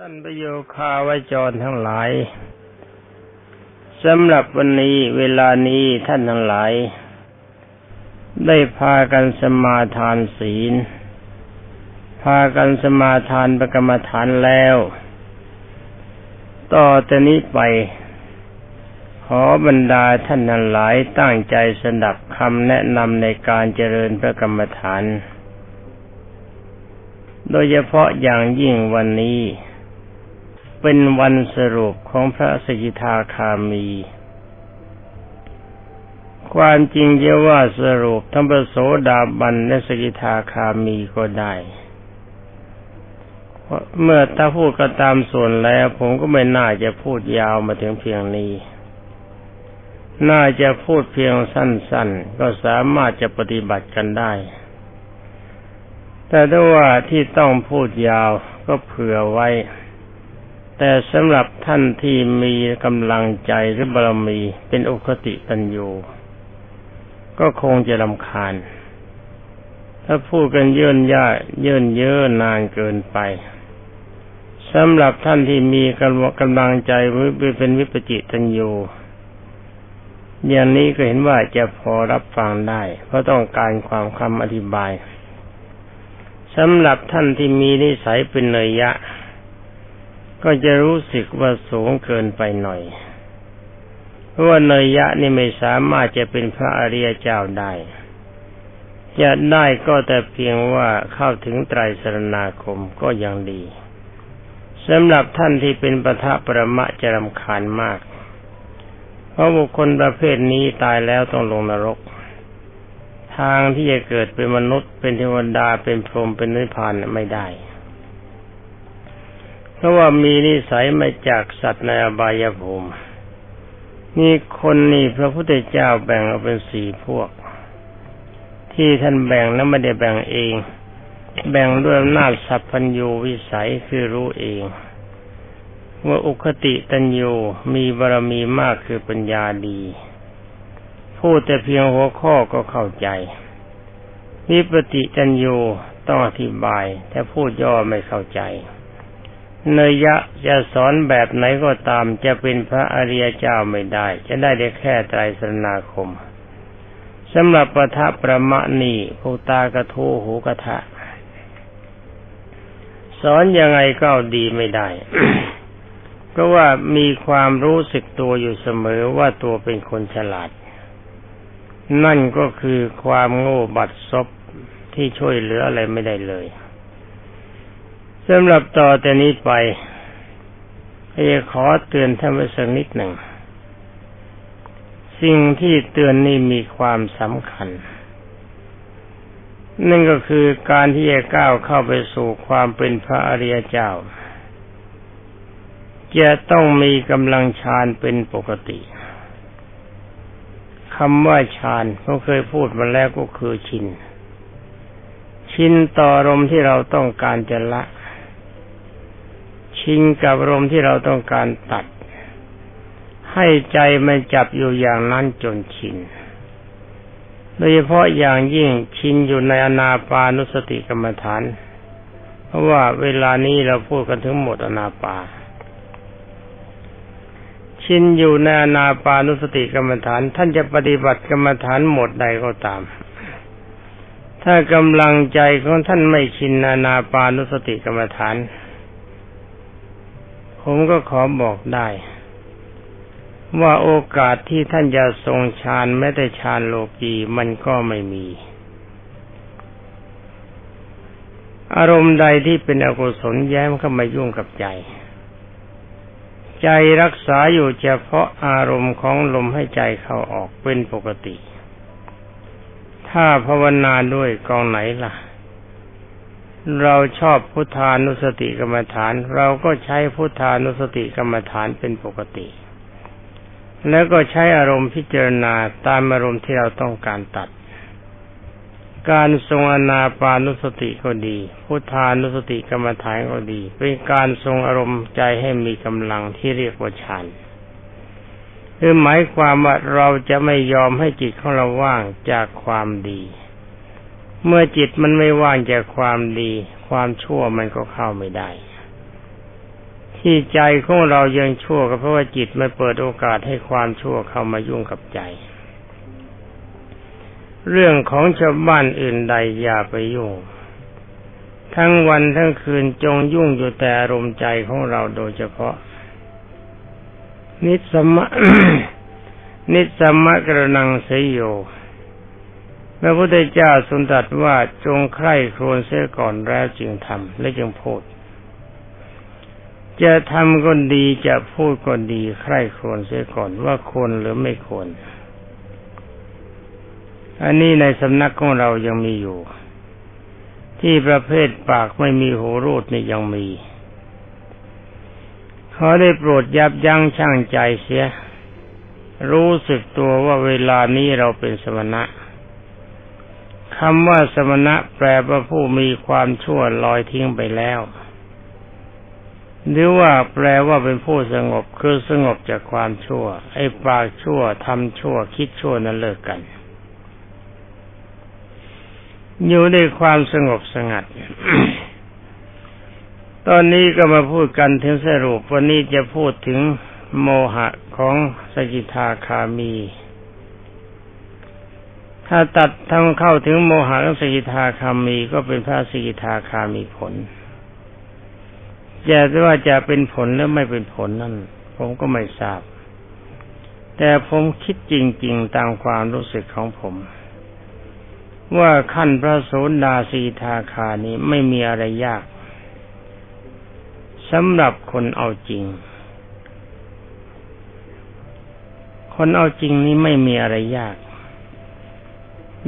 ท่านประโยคาวจรทั้งหลายสำหรับวันนี้เวลานี้ท่านทั้งหลาย ได้พากันสมาทานศีล พากันสมาทานประกรรมฐานแล้ว ต่อแต่นี้ไป ขอบรรดาท่านทั้งหลายตั้งใจสดับคำแนะนำในการเจริญพระกรรมฐาน โดยเฉพาะอย่างยิ่งวันนี้ เป็นวันสรุปของพระสกิทาคามี ความจริงจะว่าสรุปทั้งพระโสดาบันและสกิทาคามีก็ได้เมื่อถ้าพูดก็ตามส่วนแล้ว ผมก็ไม่น่าจะพูดยาวมาถึงเพียงนี้ น่าจะพูดเพียงสั้นๆ ก็สามารถจะปฏิบัติกันได้ แต่ถ้าว่าที่ต้องพูดยาวก็เผื่อไว้ แต่สำหรับท่านที่มีกำลังใจหรือบารมีเป็นอุคติตัญญูก็คงจะลำคาญ ถ้าพูดกันเยินย่าเยินเยอะนานเกินไปสำหรับท่านที่มีกำลังใจเป็นวิปจิตัญญูอย่างนี้ก็เห็นว่าจะพอรับฟังได้ เพราะต้องการความคำอธิบายสำหรับท่านที่มีนิสัยเป็นเนยยะ ก็จะรู้สึกว่าสูงเกินไปหน่อย เพราะว่าเนยยะนี่ไม่สามารถจะเป็นพระอริยเจ้าได้ จะได้ก็แต่เพียงว่าเข้าถึงไตรสรณาคมก็ยังดีสำหรับท่านที่เป็นปทะประมะจะรำคาญมาก เพราะบุคคลประเภทนี้ตายแล้วต้องลงนรก ทางที่จะเกิดเป็นมนุษย์เป็นเทวดาเป็นพรหมเป็นนิพพานไม่ได้ เพราะว่ามีนิสัยมาจากสัตว์ในอบายภูมินี่คนนี่พระพุทธเจ้าแบ่งออกเป็นสี่พวก ที่ท่านแบ่งนั้นไม่ได้แบ่งเอง แบ่งด้วยอำนาจสัพพัญญูวิสัยคือรู้เอง ว่าอุคติตัญญูมีบารมีมากคือปัญญาดี พูดแต่เพียงหัวข้อก็เข้าใจวิปติตัญญูต้องอธิบาย แต่พูดย่อไม่เข้าใจ เนยยะจะสอนแบบไหนก็ตามจะเป็นพระอริยเจ้าไม่ได้ จะได้ได้แค่ไตรสรณาคมสำหรับปทะประมะนี่ภูตากระทูหูกระทะ สอนยังไงก็ดีไม่ได้ เพราะว่ามีความรู้สึกตัวอยู่เสมอว่าตัวเป็นคนฉลาด นั่นก็คือความโง่บัดซบที่ช่วยเหลืออะไรไม่ได้เลย สำหรับต่อแต่นี้ไปจะขอเตือนท่านไว้สักนิดหนึ่ง สิ่งที่เตือนนี่มีความสำคัญ นั่นก็คือการที่จะก้าวเข้าไปสู่ความเป็นพระอริยเจ้า จะต้องมีกำลังฌานเป็นปกติคำว่าฌานเราเคยพูดมาแล้วก็คือชิน ชินต่ออารมณ์ที่เราต้องการจะละ ชิงกับอารมที่เราต้องการตัด ให้ใจมันจับอยู่อย่างนั้นจนชินโดยเฉพาะอย่างยิ่งชินอยู่ในอนาปานุสติกรรมฐาน เพราะว่าเวลานี้เราพูดกันถึงหมดอนาปา ชินอยู่ในอนาปานุสติกรรมฐาน ท่านจะปฏิบัติกรรมฐานหมดใดก็ตาม ถ้ากำลังใจของท่านไม่ชินอนาปานุสติกรรมฐาน ผมก็ขอบอกได้ ว่าโอกาสที่ท่านจะทรงฌานแม้แต่ฌานโลกีมันก็ไม่มี อารมณ์ใดที่เป็นอกุศลแย้มเข้ามายุ่งกับใจ ใจรักษาอยู่เฉพาะอารมณ์ของลมให้ใจเข้าออกเป็นปกติ ถ้าภาวนาด้วยกองไหนล่ะ เราชอบพุทธานุสติกรรมฐาน เราก็ใช้พุทธานุสติกรรมฐานเป็นปกติ แล้วก็ใช้อารมณ์พิจารณาตามอารมณ์ที่เราต้องการตัด การทรงอนาปานุสติก็ดี พุทธานุสติกรรมฐานก็ดี เป็นการทรงอารมณ์ใจให้มีกำลังที่เรียกว่าฌานคือหมายความว่าเราจะไม่ยอมให้จิตของเราว่างจากความดี เมื่อจิตมันไม่ว่างจากความดี ความชั่วมันก็เข้าไม่ได้ ที่ใจของเรายังชั่วก็เพราะว่าจิตไม่เปิดโอกาสให้ความชั่วเข้ามายุ่งกับใจ เรื่องของชาวบ้านอื่นใดอย่าไปยุ่ง ทั้งวันทั้งคืนจงยุ่งอยู่แต่อารมณ์ใจของเราโดยเฉพาะ นิสมะนิสมะกระนังเสยโย พระพุทธเจ้าสุนตรัสว่าจงใคร่ครวญเสียก่อนแล้วจึงทำและจึงพูด จะทำก็ดีจะพูดก็ดีใคร่ครวญเสียก่อนว่าควรหรือไม่ควร อันนี้ในสำนักของเรายังมีอยู่ ที่ประเภทปากไม่มีหูรูดนี่ยังมีขอได้โปรดยับยั้งชั่งใจเสีย รู้สึกตัวว่าเวลานี้เราเป็นสมณะ คำว่าสมณะแปลว่าผู้มีความชั่วลอยทิ้งไปแล้ว หรือว่าแปลว่าเป็นผู้สงบคือสงบจากความชั่ว ไอ้ปากชั่วทำชั่ว คิดชั่วนั้นเลิกกัน อยู่ในความสงบสงัด ตอนนี้ก็มาพูดกันถึงสรุปวันนี้จะพูดถึงโมหะของสกิทาคามี ถ้าตัดทำเข้าถึงโมหะสกิทาคามีก็เป็นพระสกิทาคามีผลจะว่าจะเป็นผลหรือไม่เป็นผลนั่น ผมก็ไม่ทราบ แต่ผมคิดจริง ๆ ตามความรู้สึกของผม ว่าขั้นพระโสดาสีทาคานี้ไม่มีอะไรยากสำหรับคนเอาจริง คนเอาจริงนี้ไม่มีอะไรยาก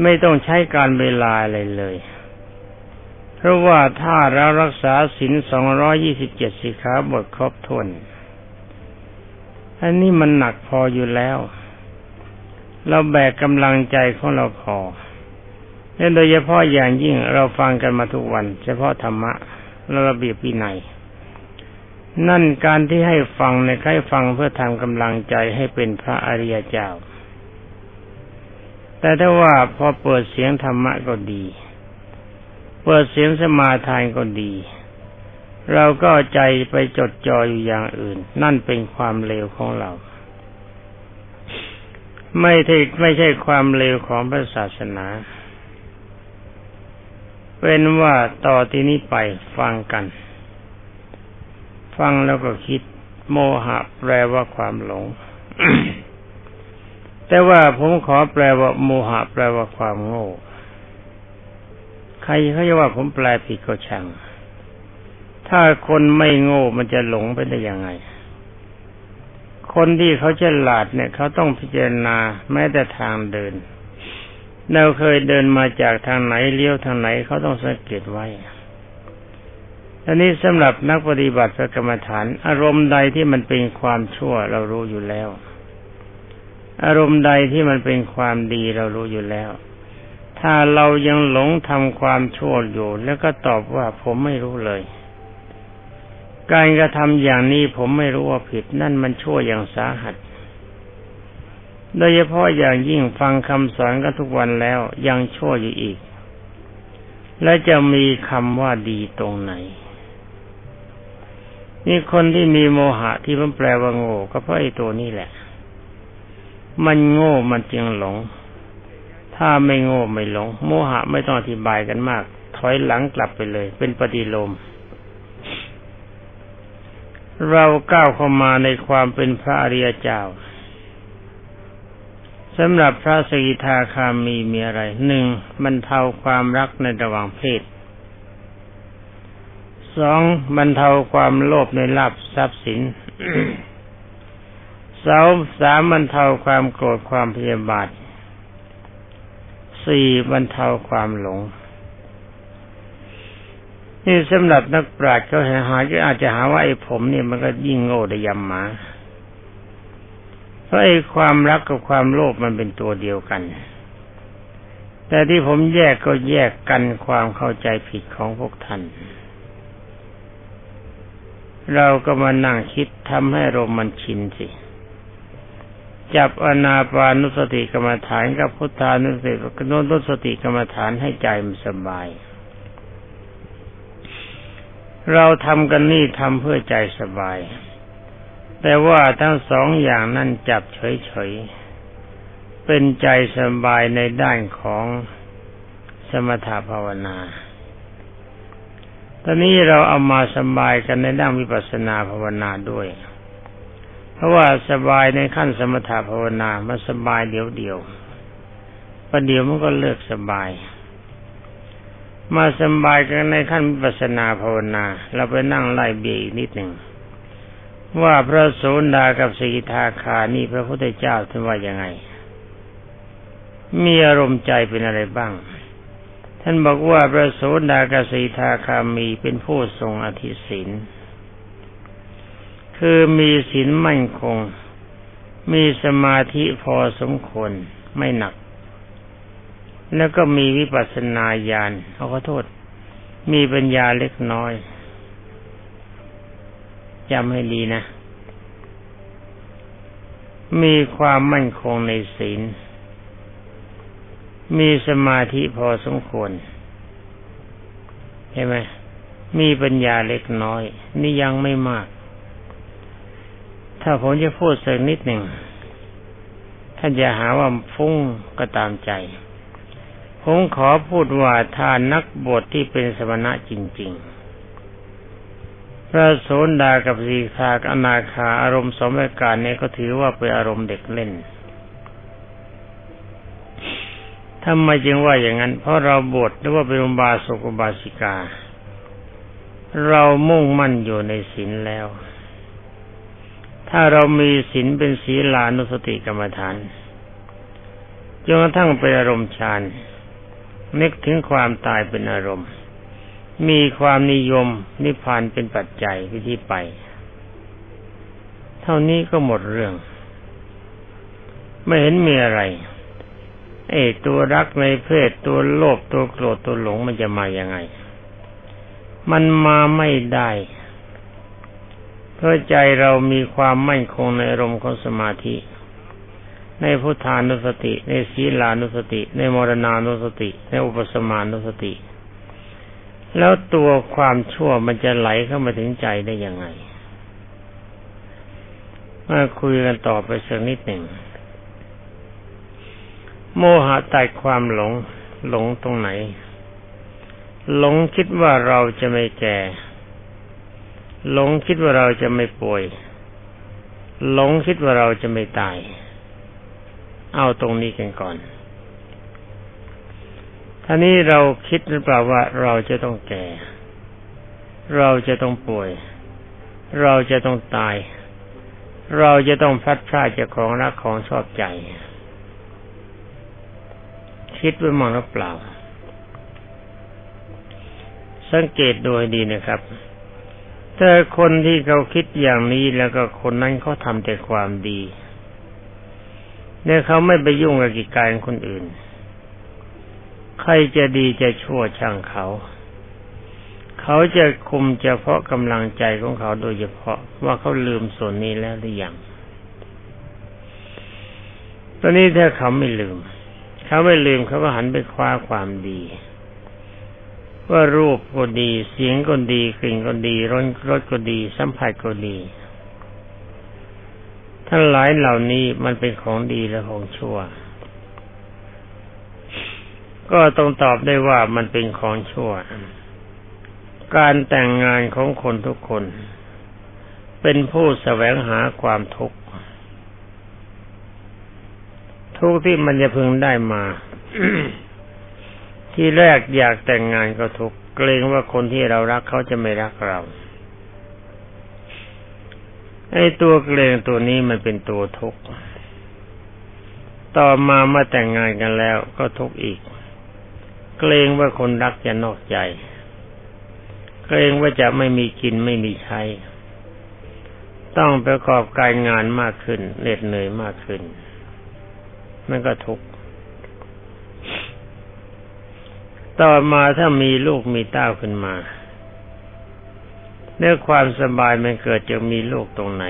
ไม่ต้องใช้การเวลาอะไรเลย เพราะว่าถ้าเรารักษาศีลสองร้อยี่สิบเจ็ดสิขาบทครบถ้วน อันนี้มันหนักพออยู่แล้ว เราแบกกำลังใจของเราพอและโดยเฉพาะอย่างยิ่งเราฟังกันมาทุกวัน เฉพาะธรรมะและระเบียบวินัยนั่นการที่ให้ฟังในใครฟังเพื่อทำกำลังใจให้เป็นพระอริยเจ้า แต่ถ้าว่าพอเปิดเสียงธรรมะก็ดี เปิดเสียงสมาทานก็ดี เราก็ใจไปจดจ่ออยู่อย่างอื่น นั่นเป็นความเลวของเรา ไม่ใช่ไม่ใช่ความเลวของพระศาสนา เป็นว่าต่อที่นี้ไปฟังกัน ฟังแล้วก็คิด โมหะแปลว่าความหลง แต่ว่าผมขอแปลว่าโมหะแปลว่าความโง่ ใครเขาจะว่าผมแปลผิดก็ช่าง ถ้าคนไม่โง่มันจะหลงไปได้ยังไง คนที่เขาฉลาดเนี่ย เขาต้องพิจารณาแม้แต่ทางเดิน เราเคยเดินมาจากทางไหนเลี้ยวทางไหนเขาต้องสังเกตไว้อันนี้สำหรับนักปฏิบัติพระกรรมฐาน อารมณ์ใดที่มันเป็นความชั่วเรารู้อยู่แล้ว อารมณ์ใดที่มันเป็นความดีเรารู้อยู่แล้ว ถ้าเรายังหลงทำความชั่วอยู่ แล้วก็ตอบว่าผมไม่รู้เลย การกระทำอย่างนี้ผมไม่รู้ว่าผิดนั่นมันชั่วอย่างสาหัสโดยเฉพาะอย่างยิ่งฟังคำสอนกันทุกวันแล้วยังชั่วอยู่อีก และจะมีคำว่าดีตรงไหนนี่คนที่มีโมหะที่มันแปลว่าโง่ก็เพราะไอ้ตัวนี้แหละ มันโง่มันจึงหลง ถ้าไม่โง่ไม่หลง โมหะไม่ต้องอธิบายกันมาก ถอยหลังกลับไปเลย เป็นปฏิโลม เราก้าวเข้ามาในความเป็นพระอริยเจ้าสำหรับพระสกิทาคามีมีอะไรหนึ่งบรรเทาความรักในระหว่างเพศสองบรรเทาความโลภในลาภทรัพย์สิน สาสามบรรเทาความโกรธความพยาบาทสี่บรรเทาความหลง นี่สำหรับนักปราชญ์เขาหาก็อาจจะหาว่าไอ้ผมเนี่ยมันก็ยิ่งโง่ได้ยำหมาเพราะไอ้ความรักกับความโลภมันเป็นตัวเดียวกัน แต่ที่ผมแยกก็แยกกันความเข้าใจผิดของพวกท่าน เราก็มานั่งคิดทำให้ลมมันชินสิ จับอนาปานุสติกรรมฐานกับพุทธานุสติกนุสติกรรมฐานให้ใจมันสบาย เราทำกันนี่ทำเพื่อใจสบาย แต่ว่าทั้งสองอย่างนั้นจับเฉยๆ เป็นใจสบายในด้านของสมถภาวนา ตอนนี้เราเอามาสบายกันในด้านวิปัสสนาภาวนาด้วย เพราะว่าสบายในขั้นสมถภาวนามันสบายเดียวเดียวประเดี๋ยวมันก็เลิกสบาย มาสบายกันในขั้นวิปัสนาภาวนา เราไปนั่งไล่เบียอีกนิดหนึ่งว่าพระโสดากับสกิทาคานี่พระพุทธเจ้าท่านว่ายังไง มีอารมณ์ใจเป็นอะไรบ้าง ท่านบอกว่าพระโสดากับสกิทาคามีเป็นผู้ทรงอธิศีล คือมีศีลมั่นคง มีสมาธิพอสมควรไม่หนัก แล้วก็มีวิปัสสนาญาณเขาขอโทษ มีปัญญาเล็กน้อยจำให้ดีนะ มีความมั่นคงในศีล มีสมาธิพอสมควรใช่ไหมมีปัญญาเล็กน้อย นี่ยังไม่มาก ถ้าผมจะพูดสักนิดหนึ่งท่านจะหาว่าฟุ้งก็ตามใจ ผมขอพูดว่าทานนักบวชที่เป็นสมณะจริง ๆ พระโสดากับสีคากอนาคาอารมณ์สมการนี้ก็ถือว่าเป็นอารมณ์เด็กเล่นทำไมจึงว่าอย่างนั้น เพราะเราบวชหรือว่าเป็นอุบาสกอุบาสิกา เรามุ่งมั่นอยู่ในศีลแล้ว ถ้าเรามีศีลเป็นศีลานุสติกรรมฐานจนกระทั่งเป็นอารมณ์ฌานนึกถึงความตายเป็นอารมณ์ มีความนิยมนิพพานเป็นปัจจัยวิธีไป เท่านี้ก็หมดเรื่อง ไม่เห็นมีอะไรเอ้ตัวรักในเพศตัวโลภตัวโกรธตัวหลงมันจะมาอย่างไง มันมาไม่ได้ เพราะใจเรามีความมั่นคงในอารมณ์ของสมาธิ ในพุทธานุสติ ในศีลานุสติ ในมรณานุสติ ในอุปสมานุสติ แล้วตัวความชั่วมันจะไหลเข้ามาถึงใจได้ยังไงมาคุยกันต่อไปสักนิดหนึ่ง โมหะตัดความหลง หลงตรงไหน หลงคิดว่าเราจะไม่แก่ หลงคิดว่าเราจะไม่ป่วย หลงคิดว่าเราจะไม่ตาย เอาตรงนี้กันก่อนท่านี้เราคิดหรือเปล่าว่าเราจะต้องแก่ เราจะต้องป่วย เราจะต้องตาย เราจะต้องพัดพลาดจากของรักของชอบใจ คิดไว้มองหรือเปล่า สังเกตโดยดีนะครับ แต่คนที่เขาคิดอย่างนี้แล้วก็คนนั้นเขาทำแต่ความดี เนี่ยเขาไม่ไปยุ่งกับกิจการคนอื่น ใครจะดีจะชั่วช่างเขา เขาจะคุมเฉพาะกำลังใจของเขาโดยเฉพาะว่าเขาลืมส่วนนี้แล้วหรือยัง ตอนนี้ถ้าเขาไม่ลืม เขาไม่ลืมเขาก็หันไปคว้าความดี ว่ารูปก็ดี เสียงก็ดีกลิ่นก็ดีรสรสก็ดี สัมผัสก็ดีทั้งหลายเหล่านี้มันเป็นของดีและของชั่ว ก็ต้องตอบได้ว่ามันเป็นของชั่ว การแต่งงานของคนทุกคน เป็นผู้แสวงหาความทุกข์ทุกที่มันจะพึงได้มา ที่แรกอยากแต่งงานก็ทุกเกรงว่าคนที่เรารักเขาจะไม่รักเราไอ้ตัวเกรงตัวนี้มันเป็นตัวทุกข์ต่อมาเมื่อแต่งงานกันแล้วก็ทุกข์อีก เกรงว่าคนรักจะนอกใจ เกรงว่าจะไม่มีกินไม่มีใช้ ต้องประกอบการงานมากขึ้นเหน็ดเหนื่อยมากขึ้น มันก็ทุกข์ ต่อมาถ้ามีลูกมีเต้าขึ้นมาเนื้อความสบายมันเกิดจากมีลูกตรงไหน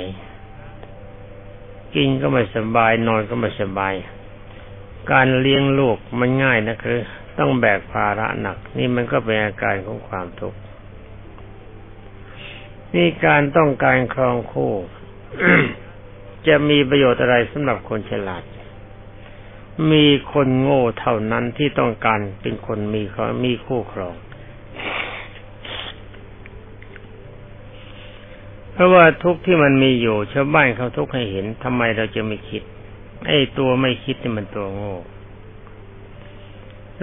กินก็ไม่สบาย นอนก็ไม่สบาย การเลี้ยงลูกมันง่ายนะคือ ต้องแบกภาระหนัก นี่มันก็เป็นอาการของความทุกข์นี่การต้องการครองคู่ จะมีประโยชน์อะไรสำหรับคนฉลาด มีคนโง่เท่านั้นที่ต้องการเป็นคนมีเขามีคู่ครอง เพราะว่าทุกที่มันมีอยู่ชาวบ้านเขาทุกให้เห็นทำไมเราจะไม่คิด ไอ้ตัวไม่คิดนี่มันตัวโง่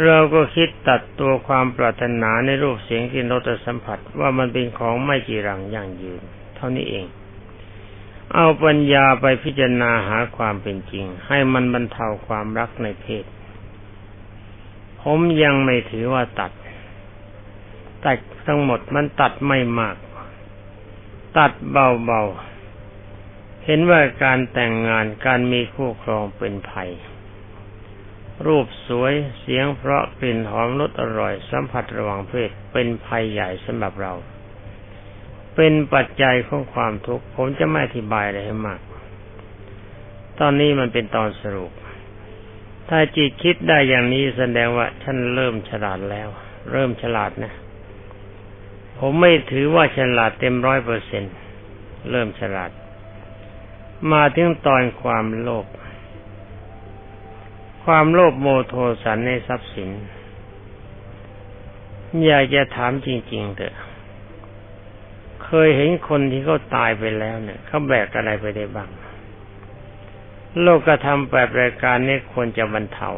เราก็คิดตัดตัวความปรารถนาในรูปเสียงกลิ่นรสสัมผัสว่ามันเป็นของไม่จีรังยั่งยืน เท่านี้เอง เอาปัญญาไปพิจารณาหาความเป็นจริง ให้มันบรรเทาความรักในเพศ ผมยังไม่ถือว่าตัด ตัดทั้งหมดมันตัดไม่มาก ตัดเบาๆ เห็นว่าการแต่งงานการมีคู่ครองเป็นภัย รูปสวยเสียงเพราะกลิ่นหอมรสอร่อยสัมผัสระหว่างเพศเป็นภัยใหญ่สำหรับเรา เป็นปัจจัยของความทุกข์ ผมจะไม่อธิบายอะไรให้มาก ตอนนี้มันเป็นตอนสรุป ถ้าจิตคิดได้อย่างนี้แสดงว่าฉันเริ่มฉลาดแล้ว เริ่มฉลาดนะ ผมไม่ถือว่าฉลาดเต็มร้อยเปอร์เซ็นเริ่มฉลาด มาถึงตอนความโลภ ความโลภโมโทสันในทรัพย์สิน อยากจะถามจริง ๆเถอะ เคยเห็นคนที่เขาตายไปแล้วเนี่ยเขาแบกอะไรไปได้บ้าง โลกกระทำแบบรายการนี้ควรจะบรรเทา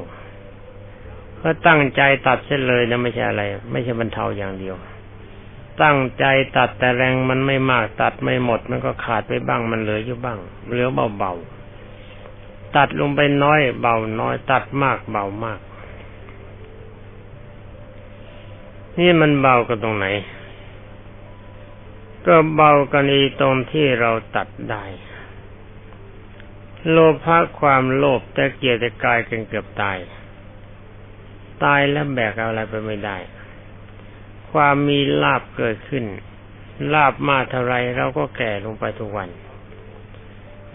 เขาตั้งใจตัดเส้นเลยนะไม่ใช่อะไร ไม่ใช่บรรเทาอย่างเดียว ตั้งใจตัดแต่แรงมันไม่มาก ตัดไม่หมด มันก็ขาดไปบ้างมันเหลืออยู่บ้าง เหลือเบาๆตัดลงไปน้อย เบาน้อย ตัดมากเบามาก นี่มันเบากันตรงไหน ก็เบากันอีตรงที่เราตัดได้ โลภะความโลภแต่เกียรติกายกันเกือบตาย ตายแล้วแบกอะไรไปไม่ได้ ความมีลาบเกิดขึ้น ลาบมาเท่าไรเราก็แก่ลงไปทุกวัน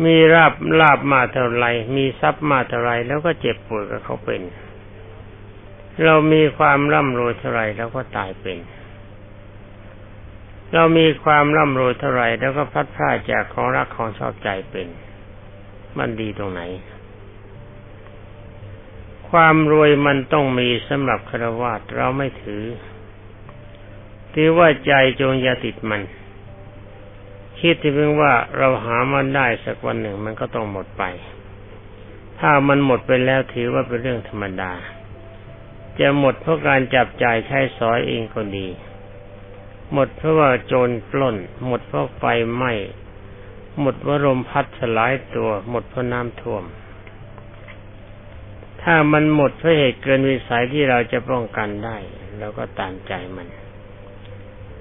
มีลาบลาบมาเท่าไรมีทรัพย์มาเท่าไรแล้วก็เจ็บป่วยกับเขาเป็น เรามีความร่ำรวยเท่าไรแล้วก็ตายเป็น เรามีความร่ำรวยเท่าไรแล้วก็พัดพลาดจากของรักของชอบใจเป็น มันดีตรงไหน ความรวยมันต้องมีสำหรับคารวะเราไม่ถือถือว่าใจจงอย่าติดมัน คิดที่เพียงว่าเราหามันได้สักวันหนึ่งมันก็ต้องหมดไป ถ้ามันหมดไปแล้วถือว่าเป็นเรื่องธรรมดา จะหมดเพราะการจับจ่ายใช้สอยเองก็ดี หมดเพราะว่าโจรปล้น หมดเพราะไฟไหม้หมดเพราะลมพัดสลายตัว หมดเพราะน้ำท่วม ถ้ามันหมดเพราะเหตุเกินวิสัยที่เราจะป้องกันได้เราก็ตามใจมัน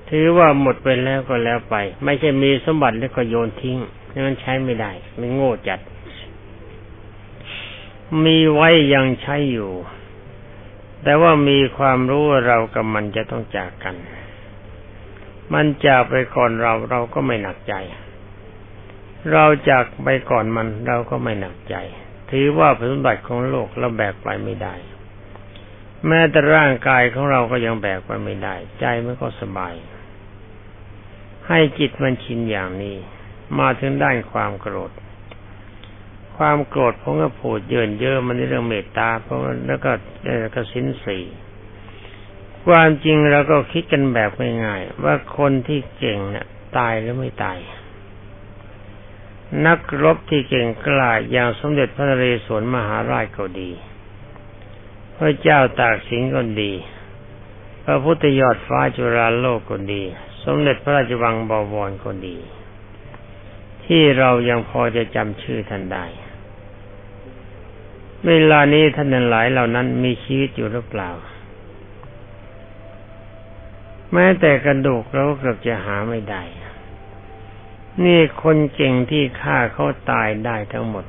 ถือว่าหมดไปแล้วก็แล้วไป ไม่ใช่มีสมบัติแล้วก็โยนทิ้งนี่มันใช้ไม่ได้มันโง่จัด มีไว้ยังใช้อยู่ แต่ว่ามีความรู้ว่าเรากับมันจะต้องจากกัน มันจากไปก่อนเราเราก็ไม่หนักใจ เราจากไปก่อนมันเราก็ไม่หนักใจ ถือว่าผลสมบัติของโลกเราแบกไปไม่ได้ แม้แต่ร่างกายของเราก็ยังแบกไปไม่ได้ ใจมันก็สบาย ให้จิตมันชินอย่างนี้ มาถึงด้านความโกรธ ความโกรธผมก็พูดเยินเยอะมันในเรื่องเมตตาเพราะแล้วก็กสินสี ความจริงเราก็คิดกันแบบง่ายๆว่าคนที่เก่งเนี่ยตายหรือไม่ตาย นักรบที่เก่งกล้าอย่างสมเด็จพระนเรศวรมหาราชก็ดี พระเจ้าตากสินก็ดี พระพุทธยอดฟ้าจุฬาโลกก็ดี สมเด็จพระราชวังบวรก็ดี ที่เรายังพอจะจำชื่อท่านได้เวลานี้ท่านหลายเหล่านั้นมีชีวิตอยู่หรือเปล่า แม้แต่กระดูกเราก็เกือบจะหาไม่ได้ นี่คนเก่งที่ฆ่าเขาตายได้ทั้งหมด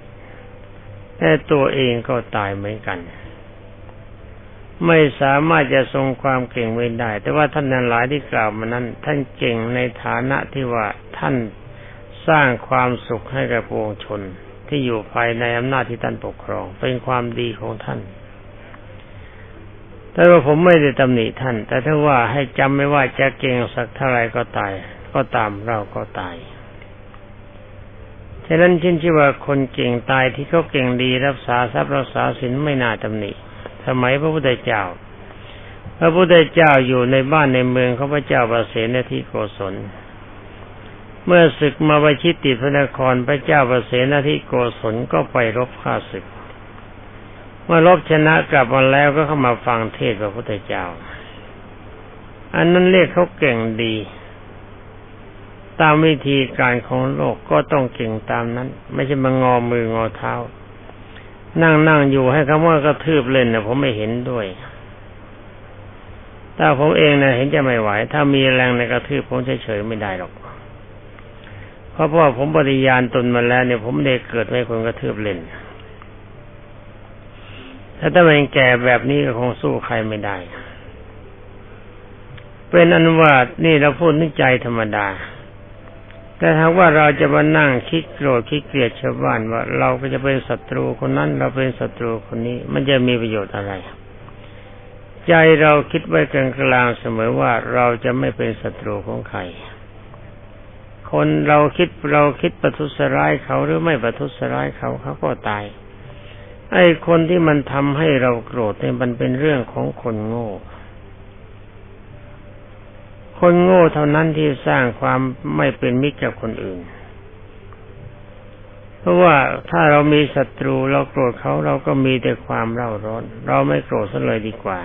แต่ตัวเองก็ตายเหมือนกัน ไม่สามารถจะทรงความเก่งไว้ได้ แต่ว่าท่านนั้นหลายที่กล่าวมานั้น ท่านเก่งในฐานะที่ว่าท่านสร้างความสุขให้กับปวงชนที่อยู่ภายในอำนาจที่ท่านปกครอง เป็นความดีของท่าน แต่ว่าผมไม่ได้ตำหนิท่าน แต่ถ้าว่าให้จำไม่ว่าจะเก่งสักเท่าไรก็ตาย ก็ตามเราก็ตายฉะนั้นชื่นชื่อว่าคนเก่งตายที่เขาเก่งดีรักษาทรัพย์รักษาศีลไม่น่าตำหนิสมัยพระพุทธเจ้า พระพุทธเจ้าอยู่ในบ้านในเมืองเขาพระเจ้าประเสนที่โกศล เมื่อศึกมาวิชิตติพระนครพระเจ้าประเสนที่โกศลก็ไปรบฆ่าศึก เมื่อรบชนะกลับมาแล้วก็เข้ามาฟังเทศพระพุทธเจ้า อันนั้นเรียกเขาเก่งดี ตามวิธีการของโลกก็ต้องเก่งตามนั้น ไม่ใช่มางอมืองอเท้า นั่งนั่งอยู่ให้คำว่ากระทืบเล่นนะผมไม่เห็นด้วยถ้าผมเองนะเห็นจะไม่ไหว ถ้ามีแรงในกระทืบผมเฉยๆไม่ได้หรอก เพราะว่าผมปฏิญาณตนมาแล้วเนี่ยผมได้เกิดให้คนกระทืบเล่น ถ้าถ้าเป็นแก่แบบนี้ก็คงสู้ใครไม่ได้ เป็นอนุวาตนี่เราพูดนึกใจธรรมดา แต่ถ้าว่าเราจะมานั่งคิดโกรธคิดเกลียดชาวบ้านว่า เราก็จะเป็นศัตรูคนนั้น เราเป็นศัตรูคนนี้ มันจะมีประโยชน์อะไร ใจเราคิดไว้กลางกลางเสมอว่าเราจะไม่เป็นศัตรูของใครคนเราคิดเราคิดประทุษร้ายเขาหรือไม่ประทุษร้ายเขาเขาก็ตาย ไอ้คนที่มันทำให้เราโกรธเนี่ยมันเป็นเรื่องของคนโง่ คนโง่เท่านั้นที่สร้างความไม่เป็นมิตรกับคนอื่น เพราะว่าถ้าเรามีศัตรูเราโกรธเขาเราก็มีแต่ความเร่าร้อน เราไม่โกรธซะเลยดีกว่า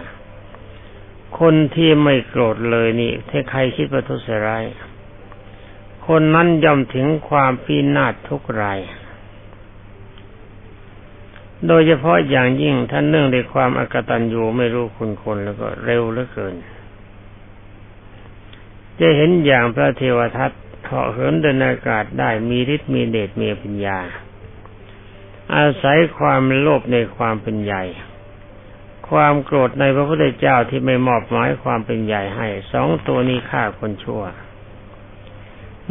คนที่ไม่โกรธเลยนี่ถ้าใครคิดประทุษร้ายคนนั้นย่อมถึงความพินาศทุกราย โดยเฉพาะอย่างยิ่งท่านเนื่องในความอกตัญญูไม่รู้คุณคนแล้วก็เร็วเหลือเกิน จะเห็นอย่างพระเทวทัตเหาะเหินเดินอากาศได้มีฤทธิ์มีเดชมีปัญญา อาศัยความโลภในความเป็นใหญ่ ความโกรธในพระพุทธเจ้าที่ไม่มอบหมายความเป็นใหญ่ให้สองตัวนี้ฆ่าคนชั่ว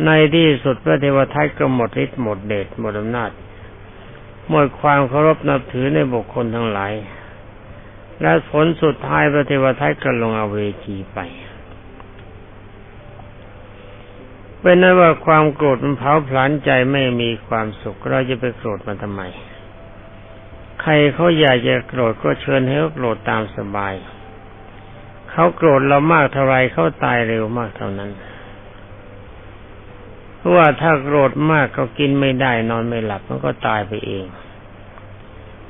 ในที่สุดพระเทวทัตก็หมดฤทธิ์หมดเดชหมดอำนาจ หมดความเคารพนับถือในบุคคลทั้งหลาย และผลสุดท้ายพระเทวทัตก็ลงอเวจีไปเป็นนั้นว่าความโกรธมันเผาผลาญใจไม่มีความสุข เราจะไปโกรธมันทำไม ใครเขาอยากจะโกรธก็เชิญให้เขาโกรธตามสบาย เขาโกรธเรามากเท่าไรเขาตายเร็วมากเท่านั้น ราะว่าถ้าโกรธมากเขากินไม่ได้นอนไม่หลับมันก็ตายไปเอง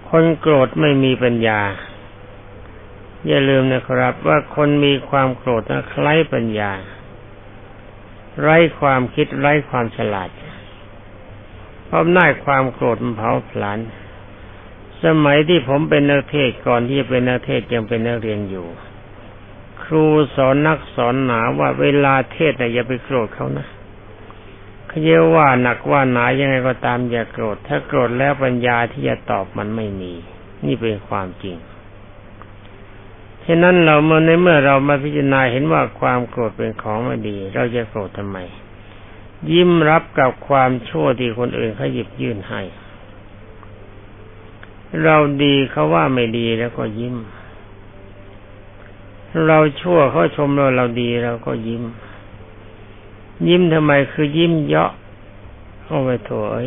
คนโกรธไม่มีปัญญา อย่าลืมนะครับ ว่าคนมีความโกรธนะคล้ายปัญญา ไร้ความคิดไร้ความฉลาดเพราะน่ายความโกรธมันเผาผลาญสมัยที่ผมเป็นนักเทศก่อนที่จะเป็นนักเทศยังเป็นนักเรียนอยู่ ครูสอนนักสอนหนาว่าเวลาเทศน่ะอย่าไปโกรธเขานะ เขาเยว่าหนักว่าหนายังไงก็ตามอย่าโกรธ ถ้าโกรธแล้วปัญญาที่จะตอบมันไม่มี นี่เป็นความจริงฉะนั้นเราเมื่อในเมื่อเรามาพิจารณาเห็นว่าความโกรธเป็นของไม่ดี เราจะโกรธทำไม ยิ้มรับกับความชั่วที่คนอื่นเขาหยิบยื่นให้ เราดีเขาว่าไม่ดีแล้วก็ยิ้ม เราชั่วเขาชมเราเราดีเราก็ยิ้ม ยิ้มทำไมคือยิ้มเยาะเอาไปโถย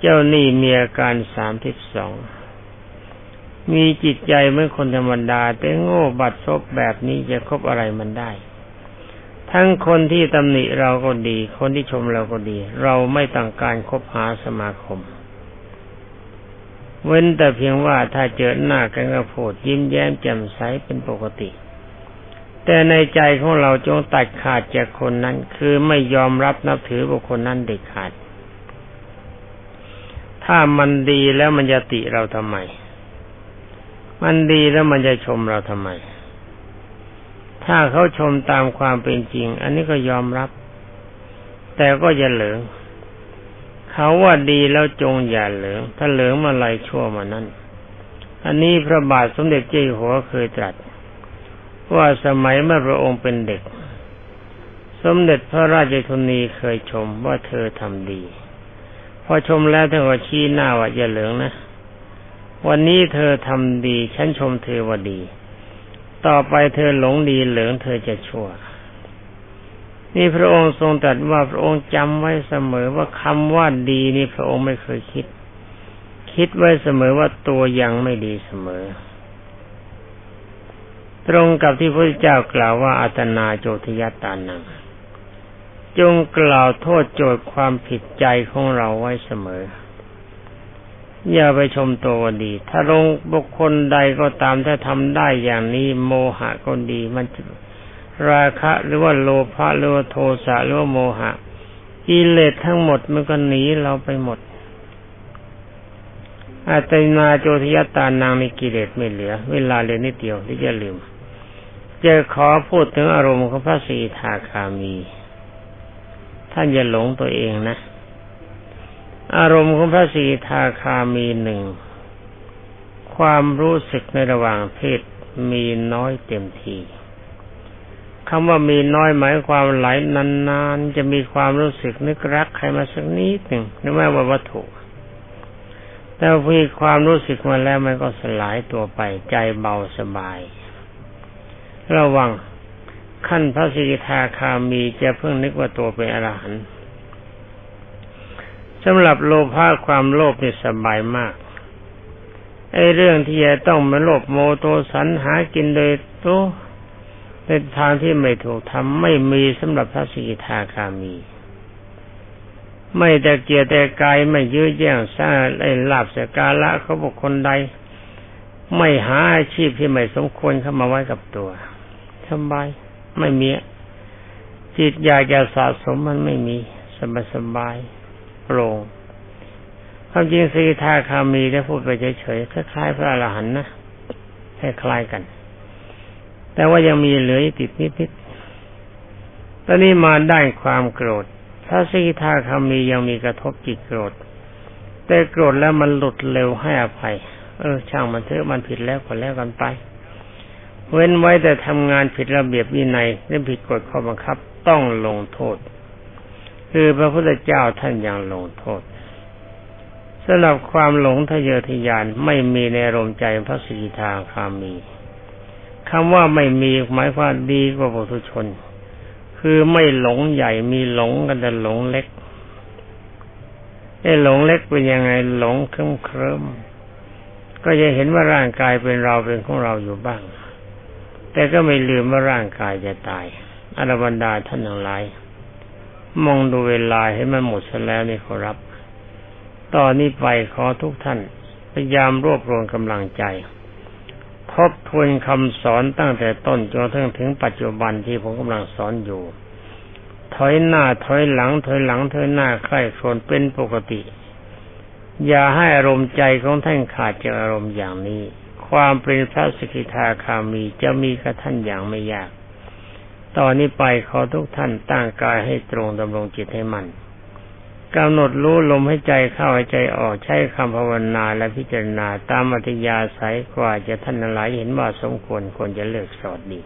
เจ้านี่มีอาการสามทิบสองมีจิตใจเมื่อคนธรรมดา แต่โง่บัดซบแบบนี้จะคบอะไรมันได้ ทั้งคนที่ตำหนิเราก็ดี คนที่ชมเราก็ดี เราไม่ต้องการคบหาสมาคม เว้นแต่เพียงว่าถ้าเจอหน้ากันก็พูดยิ้มแย้มแจ่มใสเป็นปกติ แต่ในใจของเราจงตัดขาดจากคนนั้น คือไม่ยอมรับนับถือบุคคลนั้นเด็ดขาด ถ้ามันดีแล้วมันจะติเราทำไม มันดีแล้วมันจะชมเราทำไม ถ้าเขาชมตามความเป็นจริง อันนี้ก็ยอมรับ แต่ก็อย่าเหลิงเขาว่าดีแล้วจงอย่าเหลิงถ้าเหลิงมาลายชั่วมานั้น อันนี้พระบาทสมเด็จเจ้าหัวเคยตรัส ว่าสมัยเมื่อพระองค์เป็นเด็ก สมเด็จพระราชธนีเคยชมว่าเธอทำดี พอชมแล้วท่านก็ชี้หน้าว่าอย่าเหลืองนะ วันนี้เธอทำดี ฉันชมเธอว่าดี ต่อไปเธอหลงดีเหลืองเธอจะชั่วนี่พระองค์ทรงตรัสว่าพระองค์จำไว้เสมอว่าคำว่าดีนี่พระองค์ไม่เคยคิด คิดไว้เสมอว่าตัวยังไม่ดีเสมอ ตรงกับที่พระเจ้ากล่าวว่าอัตนาโจทยตานัง จงกล่าวโทษโจทย์ความผิดใจของเราไว้เสมอ อย่าไปชมตัวดี ถ้าลงบุคคลใดก็ตามถ้าทำได้อย่างนี้โมหะก็ดี มันราคะหรือว่าโลภะหรือว่าโทสะหรือว่าโมหะกิเลสทั้งหมดมันก็หนีเราไปหมดอาตนาโจทยตานางมีกิเลสไม่เหลือ เวลาเรียนนิดเดียวที่จะลืม จะขอพูดถึงอารมณ์ของพระสีทาคามี ท่านอย่าหลงตัวเองนะ อารมณ์ของพระสีทาคามีหนึ่ง ความรู้สึกในระหว่างเพศมีน้อยเต็มทีคำว่ามีน้อยหมายความไหลนานๆ จะมีความรู้สึกนึกรักใครมาสักนิดหนึ่งนึกว่าวัตถุ แต่พอความรู้สึกมาแล้วมันก็สลายตัวไปใจเบาสบาย ระวังขั้นพระสิกขาคามีจะเพิ่งนึกว่าตัวเป็นอรหันต์สำหรับโลภะความโลภเนี่ยสบายมากไอ้เรื่องที่จะต้องมาโลภโมโตสันหากินโดยตัวในทางที่ไม่ถูกทำไม่มีสำหรับพระสิกขาคามี ไม่แต่เกียรแต่กายไม่ยื้อแย่งสร้างไอ้ลาบสกาละเขาบุคคลใด ไม่หาอาชีพที่ไม่สมควรเข้ามาไว้กับตัว สบาย ไม่มี จิตอยากจะสะสมมันไม่มีสบายสบายโปร่งความจริงสีทาคามีได้พูดไปเฉยๆคล้ายๆพระอรหันต์นะคล้ายๆกัน แต่ว่ายังมีเหลือติดนิดๆตอนนี้มาได้ความโกรธถ้าสีทาคำมียังมีกระทบจิตโกรธ แต่โกรธแล้วมันหลุดเร็วให้อภัย เออ ช่างมันเถอะมันผิดแล้วก็แล้วกันไป เว้นไว้แต่ทำงานผิดระเบียบวินัยหรือผิดกฎข้อบังคับต้องลงโทษ คือพระพุทธเจ้าท่านยังลงโทษสำหรับความหลงทะเยอทะยานไม่มีในรมใจพระสีทาคามีคำว่าไม่มีหมายความดีกว่าปุถุชน คือไม่หลงใหญ่มีหลงกันแต่หลงเล็กไอ้หลงเล็กเป็นยังไงหลงเคลิ้มเคลิ้มก็จะเห็นว่าร่างกายเป็นเราเป็นของเราอยู่บ้าง แต่ก็ไม่ลืมว่าร่างกายจะตายอรบรรดาท่านทั้งหลายมองดูเวลาให้มันหมดซะแล้วนี่ขอรับ ตอนนี้ไปขอทุกท่าน พยายามรวบรวมกำลังใจ ทบทวนคำสอนตั้งแต่ต้นจนกระทั่งถึงปัจจุบันที่ผมกำลังสอนอยู่ ถอยหน้าถอยหลัง ถอยหลังถอยหน้าใคร่ครวญเป็นปกติ อย่าให้อารมณ์ใจของท่านขาดจากอารมณ์อย่างนี้ ความเป็นพระสกิทาคามีจะมีกับท่านอย่างไม่ยาก ตอนนี้ไปขอทุกท่านตั้งกายให้ตรงดำรงจิตให้มัน่นกำหนดรู้ลมให้ใจเข้าให้ใจออกใช้คำภาวนาและพิจารณาตามอัธยาศัยกว่าจะท่านหลายเห็นว่าสมควรควรจะเลิกสอดดี